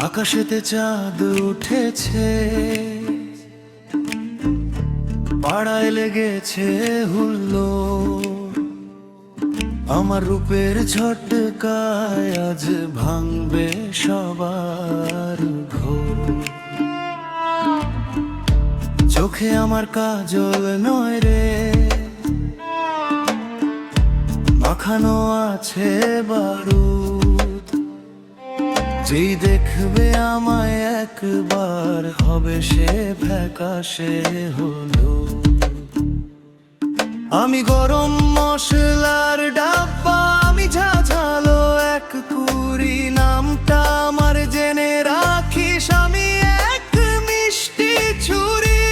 আকাশেতে চাঁদ উঠেছে। পাড়ায় লেগেছে হুল্লো। আমার রূপের ঝটকায় আজ ভাঙবে সবার ঘোর। চোখে আমার কাজল নয় রে। মাখানো আছে বারুদ। যেই দেখবে আমায় একবার হবে সে ফ্যাকাশে হলো। আমি গরম মশলার ডাব্বা, আমি ঝাঝালো এক কুড়ি, নামটা আমার জেনে রাখিস, আমি এক মিষ্টি ছুরি।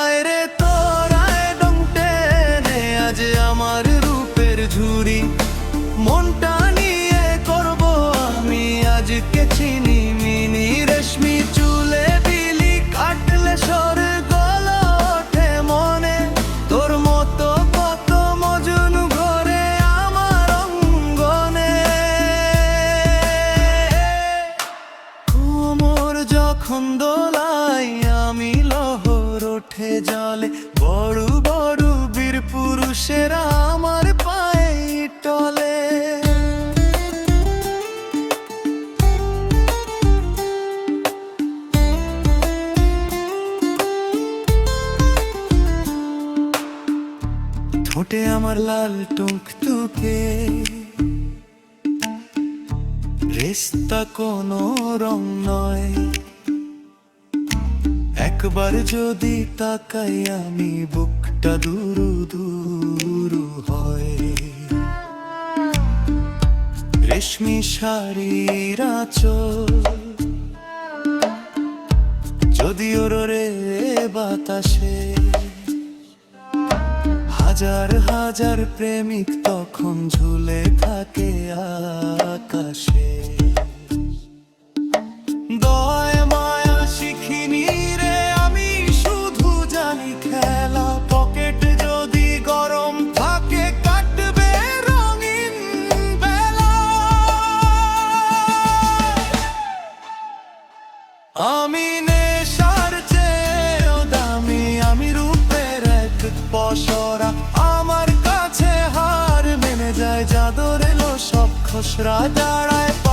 আয় রে যখন দোলাই আমি লহর ওঠে জলে। বড় বড় বীর পুরুষেরা আমার পায়ে টলে। ঠোঁটে আমার লাল টুক টুকে রেস্তা কোনো রং নয়। একবার যদি তাকাই আমি, বুকটা দুরু দুরু হয়। রেশমি শাড়ির যদি ওর রে বাতাসে। হাজার হাজার প্রেমিক তখন ঝুলে থাকে আকাশে। যাদর এলো সব খসরা দাঁড়ায়।